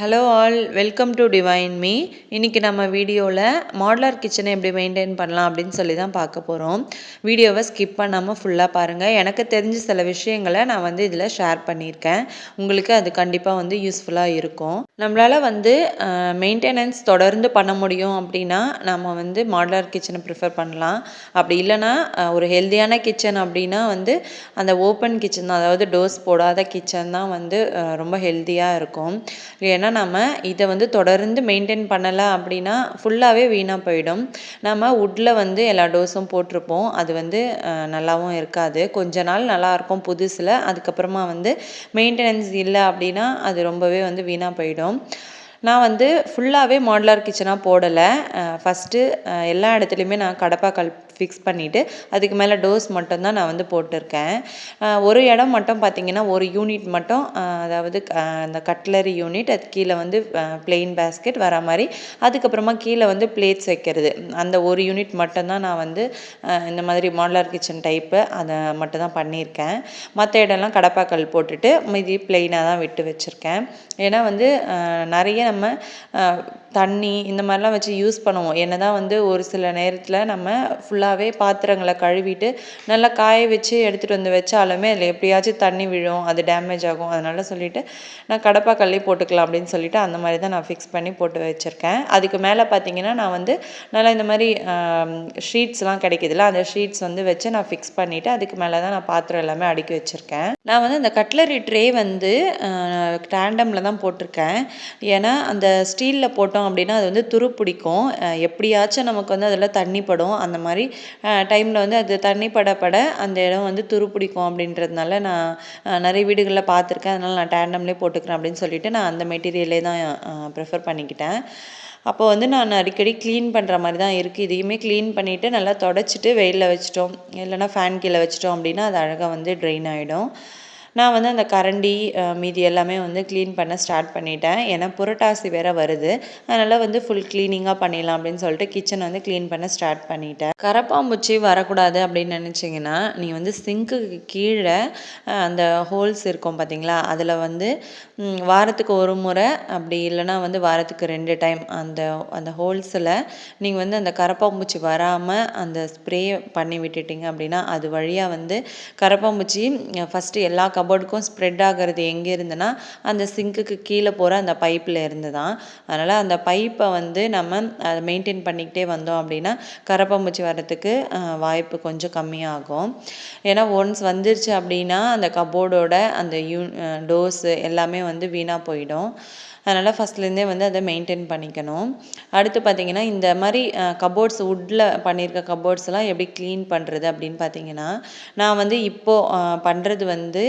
Hello all welcome to divine me இன்றைக்கி நம்ம வீடியோவில் மாடலர் கிச்சனை எப்படி மெயின்டைன் பண்ணலாம் அப்படின்னு சொல்லி தான் பார்க்க போகிறோம் வீடியோவை ஸ்கிப் பண்ணாமல் ஃபுல்லாக பாருங்கள் எனக்கு தெரிஞ்ச சில விஷயங்களை நான் வந்து இதில் ஷேர் பண்ணியிருக்கேன். உங்களுக்கு அது கண்டிப்பாக வந்து யூஸ்ஃபுல்லாக இருக்கும். நம்மளால் வந்து மெயின்டெனன்ஸ் தொடர்ந்து பண்ண முடியும் அப்படின்னா நம்ம வந்து மாடலர் கிச்சனை ப்ரிஃபர் பண்ணலாம். அப்படி இல்லைன்னா ஒரு ஹெல்த்தியான கிச்சன் அப்படின்னா வந்து அந்த ஓப்பன் கிச்சன் தான். அதாவது டோஸ் போடாத கிச்சன் தான் வந்து ரொம்ப ஹெல்த்தியாக இருக்கும். ஏன்னா ஏன்னா நம்ம இதை வந்து தொடர்ந்து மெயின்டைன் பண்ணலை அப்படின்னா ஃபுல்லாகவே வீணாக போயிடும். நம்ம வுட்டில் வந்து எல்லா டோஸும் போட்டிருப்போம். அது வந்து நல்லாவும் இருக்காது. கொஞ்ச நாள் நல்லாயிருக்கும் புதுசில். அதுக்கப்புறமா வந்து மெயின்டெனன்ஸ் இல்லை அப்படின்னா அது ரொம்பவே வந்து வீணாக போயிடும். நான் வந்து ஃபுல்லாகவே மாடலர் கிச்சனாக போடலை. ஃபஸ்ட்டு எல்லா இடத்துலையுமே நான் கடப்பா கல் ஃபிக்ஸ் பண்ணிவிட்டு அதுக்கு மேலே டோஸ் மட்டும் தான் நான் வந்து போட்டிருக்கேன். ஒரு இடம் மட்டும் பார்த்திங்கன்னா ஒரு யூனிட் மட்டும் அதாவது அந்த கட்லரி யூனிட் அது கீழே வந்து பிளெயின் பேஸ்கெட் வர மாதிரி அதுக்கப்புறமா கீழே வந்து பிளேட்ஸ் வைக்கிறது. அந்த ஒரு யூனிட் மட்டும்தான் நான் வந்து இந்த மாதிரி மாடலர் கிச்சன் டைப்பு அதை மட்டும் தான் பண்ணியிருக்கேன். மற்ற இடம்லாம் கடப்பாக்கல் போட்டுட்டு மீதி பிளெயினாக தான் விட்டு வச்சுருக்கேன். ஏன்னா வந்து நிறைய நம்ம தண்ணி இந்த மாதிரிலாம் வச்சு யூஸ் பண்ணுவோம். என்ன தான் வந்து ஒரு சில நேரத்தில் நம்ம ஃபுல்லாகவே பாத்திரங்களை கழுவிட்டு நல்லா காய வச்சு எடுத்துகிட்டு வந்து வச்சாலுமே அதில் எப்படியாச்சும் தண்ணி விழும் அது டேமேஜ் ஆகும். அதனால் சொல்லிவிட்டு நான் கடப்பா கல்லி போட்டுக்கலாம் அப்படின்னு சொல்லிட்டு அந்த மாதிரி தான் நான் ஃபிக்ஸ் பண்ணி போட்டு வச்சுருக்கேன். அதுக்கு மேலே பார்த்தீங்கன்னா நான் வந்து நல்லா இந்த மாதிரி ஷீட்ஸ்லாம் கிடைக்கிதுல அந்த ஷீட்ஸ் வந்து வச்சு நான் ஃபிக்ஸ் பண்ணிவிட்டு அதுக்கு மேலே தான் நான் பாத்திரம் எல்லாமே அடுக்கி வச்சுருக்கேன். நான் வந்து அந்த கட்லரி ட்ரே வந்து டேண்டமில் தான் போட்டிருக்கேன். ஏன்னா அந்த ஸ்டீலில் போட்டோம் போட்டோம் அப்படின்னா அது வந்து துரு பிடிக்கும். எப்படியாச்சும் நமக்கு வந்து அதில் தண்ணி படும். அந்த மாதிரி டைமில் வந்து அது தண்ணி படப்பட அந்த இடம் வந்து துரு பிடிக்கும் அப்படின்றதுனால நான் நிறைய வீடுகளில் பார்த்துருக்கேன். அதனால் நான் டேண்டம்லேயே போட்டுக்கிறேன் அப்படின்னு சொல்லிட்டு நான் அந்த மெட்டீரியலே தான் ப்ரிஃபர் பண்ணிக்கிட்டேன். அப்போ வந்து நான் அடிக்கடி க்ளீன் பண்ணுற மாதிரி தான் இருக்குது இதையுமே க்ளீன் பண்ணிவிட்டு நல்லா தொடச்சிட்டு வெயிலில் வச்சிட்டோம். இல்லைனா ஃபேன் கீழே வச்சிட்டோம் அப்படின்னா அது அழகாக வந்து ட்ரெயின் ஆகிடும் நான் வந்து அந்த கரண்டி மீதி எல்லாமே வந்து க்ளீன் பண்ண ஸ்டார்ட் பண்ணிட்டேன். ஏன்னா புரட்டாசி வேறு வருது. அதனால் வந்து ஃபுல் க்ளீனிங்காக பண்ணிடலாம் அப்படின்னு சொல்லிட்டு கிச்சன் வந்து க்ளீன் பண்ண ஸ்டார்ட் பண்ணிட்டேன். கரப்பாம்பூச்சி வரக்கூடாது அப்படின்னு நினச்சிங்கன்னா நீ வந்து சிங்க்குக்கு கீழே அந்த ஹோல்ஸ் இருக்கும் பார்த்தீங்களா அதில் வந்து வாரத்துக்கு ஒரு முறை அப்படி இல்லைனா வந்து வாரத்துக்கு ரெண்டு டைம் அந்த அந்த ஹோல்ஸில் நீங்கள் வந்து அந்த கரப்பாம்பூச்சி வராமல் அந்த ஸ்ப்ரே பண்ணி விட்டுட்டிங்க அப்படின்னா அது வழியாக வந்து கரப்பாம்பூச்சி ஃபஸ்ட்டு எல்லா கபோர்டுக்கும் ஸ்ப்ரெட் ஆகிறது எங்கே இருந்துன்னா அந்த சிங்க்குக்கு கீழே போகிற அந்த பைப்பில் இருந்து தான் அதனால் அந்த பைப்பை வந்து நம்ம அதை மெயின்டைன் பண்ணிக்கிட்டே வந்தோம் அப்படின்னா கரப்பாம்பூச்சி வர்றதுக்கு வாய்ப்பு கொஞ்சம் கம்மியாகும். ஏன்னா ஒன்ஸ் வந்துருச்சு அப்படின்னா அந்த கபோர்டோட அந்த யூ டோஸு எல்லாமே வந்து வீணாக போயிடும். அதனால் ஃபஸ்ட்லேருந்தே வந்து அதை மெயின்டைன் பண்ணிக்கணும். அடுத்து பார்த்திங்கன்னா இந்த மாதிரி கபோர்ட்ஸ் வுட்டில் பண்ணியிருக்க கபோர்ட்ஸ்லாம் எப்படி க்ளீன் பண்ணுறது அப்படின்னு பார்த்தீங்கன்னா நான் வந்து இப்போது பண்ணுறது வந்து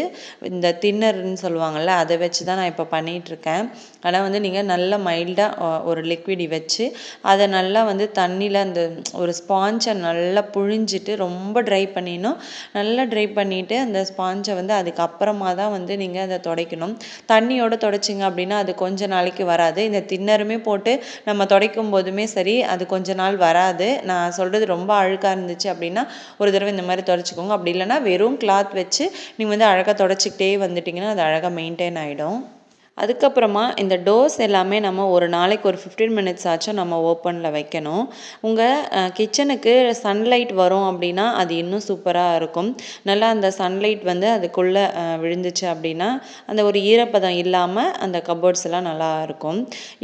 இந்த தின்னர்னு சொல்லுவாங்கள்ல அதை வச்சு தான் நான் இப்போ பண்ணிகிட்ருக்கேன் ஆனால் வந்து நீங்கள் நல்லா மைல்டாக ஒரு லிக்விடி வச்சு அதை நல்லா வந்து தண்ணியில் அந்த ஒரு ஸ்பாஞ்சை நல்லா புழிஞ்சிட்டு ரொம்ப ட்ரை பண்ணிடணும். நல்லா ட்ரை பண்ணிவிட்டு அந்த ஸ்பாஞ்சை வந்து அதுக்கப்புறமா தான் வந்து நீங்கள் அதை துடைக்கணும். தண்ணியோடு துடைச்சிங்க அப்படின்னா அது கொஞ்சம் நாளைக்கு வராது. இந்த தின்னருமே போட்டு நம்ம துடைக்கும் போதுமே சரி அது கொஞ்ச நாள் வராது. நான் சொல்கிறது ரொம்ப அழுக்காக இருந்துச்சு அப்படின்னா ஒரு தடவை இந்த மாதிரி துடைச்சிக்கோங்க. அப்படி இல்லைனா வெறும் கிளாத் வச்சு நீங்கள் வந்து அழகாக துடைச்சிக்கிட்டே வந்துட்டிங்கன்னா அது அழகாக மெயின்டைன் ஆகிடும் அதுக்கப்புறமா இந்த டோர்ஸ் எல்லாமே நம்ம ஒரு நாளைக்கு ஒரு ஃபிஃப்டீன் மினிட்ஸ் ஆச்சும் நம்ம ஓப்பனில் வைக்கணும். உங்கள் கிச்சனுக்கு சன்லைட் வரும் அப்படின்னா அது இன்னும் சூப்பராக இருக்கும். நல்லா அந்த சன்லைட் வந்து அதுக்குள்ளே விழுந்துச்சு அப்படின்னா அந்த ஒரு ஈரப்பதம் இல்லாமல் அந்த கபோர்ட்ஸ் எல்லாம் நல்லா இருக்கும்.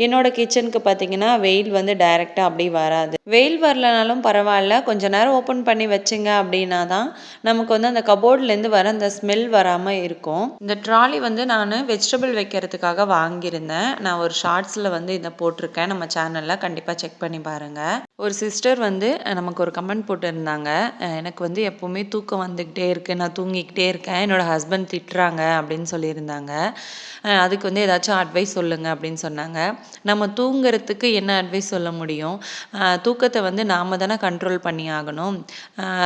என்னோடய கிச்சனுக்கு பார்த்தீங்கன்னா வெயில் வந்து டைரெக்டாக அப்படி வராது. வெயில் வரலனாலும் பரவாயில்ல. கொஞ்ச நேரம் ஓப்பன் பண்ணி வச்சுங்க அப்படின்னா தான் நமக்கு வந்து அந்த கபோர்ட்லேருந்து வர அந்த ஸ்மெல் வராமல் இருக்கும். இந்த ட்ராலி வந்து நான் வெஜிடபிள் வைக்கிறதுக்கு பண்ணுறதுக்காக வாங்கியிருந்தேன். நான் ஒரு ஷார்ட்ஸில் வந்து இதை போட்டிருக்கேன். நம்ம சேனலில் கண்டிப்பாக செக் பண்ணி பாருங்கள் ஒரு சிஸ்டர் வந்து நமக்கு ஒரு கமெண்ட் போட்டிருந்தாங்க. எனக்கு வந்து எப்போவுமே தூக்கம் வந்துக்கிட்டே இருக்குது நான் தூங்கிக்கிட்டே இருக்கேன். என்னோடய ஹஸ்பண்ட் திட்டுறாங்க அப்படின்னு சொல்லியிருந்தாங்க. அதுக்கு வந்து ஏதாச்சும் அட்வைஸ் சொல்லுங்கள் அப்படின்னு சொன்னாங்க. நம்ம தூங்குறதுக்கு என்ன அட்வைஸ் சொல்ல முடியும்? தூக்கத்தை வந்து நாம் தானே கண்ட்ரோல் பண்ணி ஆகணும்.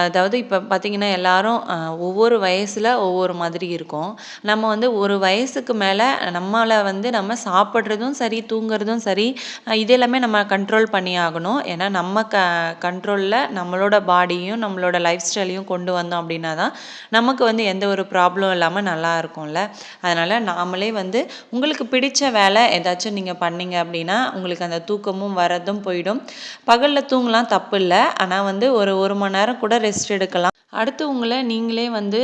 அதாவது இப்போ பார்த்திங்கன்னா எல்லோரும் ஒவ்வொரு வயசில் ஒவ்வொரு மாதிரி இருக்கும். நம்ம வந்து ஒரு வயசுக்கு மேலே நம்மளை வந்து நம்ம சாப்பிட்றதும் சரி தூங்குறதும் சரி இது எல்லாமே நம்ம கண்ட்ரோல் பண்ணி ஆகணும். ஏன்னா நம்ம க கண்ட்ரோலில் நம்மளோட பாடியும் நம்மளோட லைஃப் ஸ்டைலையும் கொண்டு வந்தோம் அப்படின்னா தான் நமக்கு வந்து எந்த ஒரு ப்ராப்ளம் இல்லாமல் நல்லா இருக்கும்ல. அதனால் நாமளே வந்து உங்களுக்கு பிடிச்ச வேலை ஏதாச்சும் நீங்கள் பண்ணீங்க அப்படின்னா உங்களுக்கு அந்த தூக்கமும் வரதும் போயிடும். பகலில் தூங்கலாம் தப்பு இல்லை. ஆனால் வந்து ஒரு ஒரு மணி நேரம் கூட ரெஸ்ட் எடுக்கலாம். அடுத்து உங்களை நீங்களே வந்து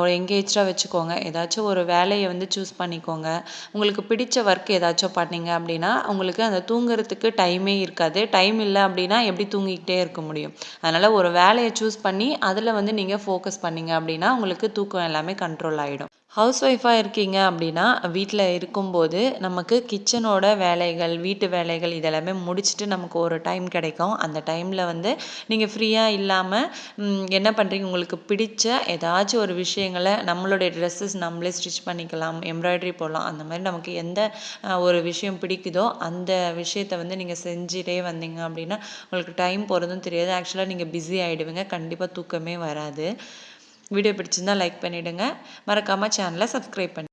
ஒரு எங்கேஜாக வச்சுக்கோங்க. ஏதாச்சும் ஒரு வேலையை வந்து சூஸ் பண்ணிக்கோங்க. உங்களுக்கு பிடிச்ச ஒர்க் ஏதாச்சும் பண்ணீங்க அப்படின்னா உங்களுக்கு அந்த தூங்குறதுக்கு டைமே இருக்காது. டைம் இல்லை அப்படின்னா எப்படி தூங்கிக்கிட்டே இருக்க முடியும்? அதனால் ஒரு வேலையை சூஸ் பண்ணி அதில் வந்து நீங்கள் ஃபோக்கஸ் பண்ணீங்க அப்படின்னா உங்களுக்கு தூக்கம் எல்லாமே கண்ட்ரோல் ஆகிடும் ஹவுஸ் ஒய்ஃபாக இருக்கீங்க அப்படின்னா வீட்டில் இருக்கும்போது நமக்கு கிச்சனோட வேலைகள் வீட்டு வேலைகள் இதெல்லாமே முடிச்சுட்டு நமக்கு ஒரு டைம் கிடைக்கும். அந்த டைமில் வந்து நீங்கள் ஃப்ரீயாக இல்லாமல் என்ன பண்ணுறீங்க உங்களுக்கு பிடிச்ச ஏதாச்சும் ஒரு விஷயங்களை நம்மளுடைய ட்ரெஸ்ஸஸ் நம்மளே ஸ்டிச் பண்ணிக்கலாம் எம்ப்ராய்டரி போடலாம். அந்த மாதிரி நமக்கு எந்த ஒரு விஷயம் பிடிக்குதோ அந்த விஷயத்த வந்து நீங்கள் செஞ்சுட்டே வந்தீங்க அப்படின்னா உங்களுக்கு டைம் போகிறதும் தெரியாது. ஆக்சுவலாக நீங்கள் பிஸி ஆகிடுவீங்க கண்டிப்பாக தூக்கமே வராது. வீடியோ பிடிச்சிருந்தா லைக் பண்ணிவிடுங்க மறக்காமல் சேனலை சப்ஸ்கிரைப் பண்ணி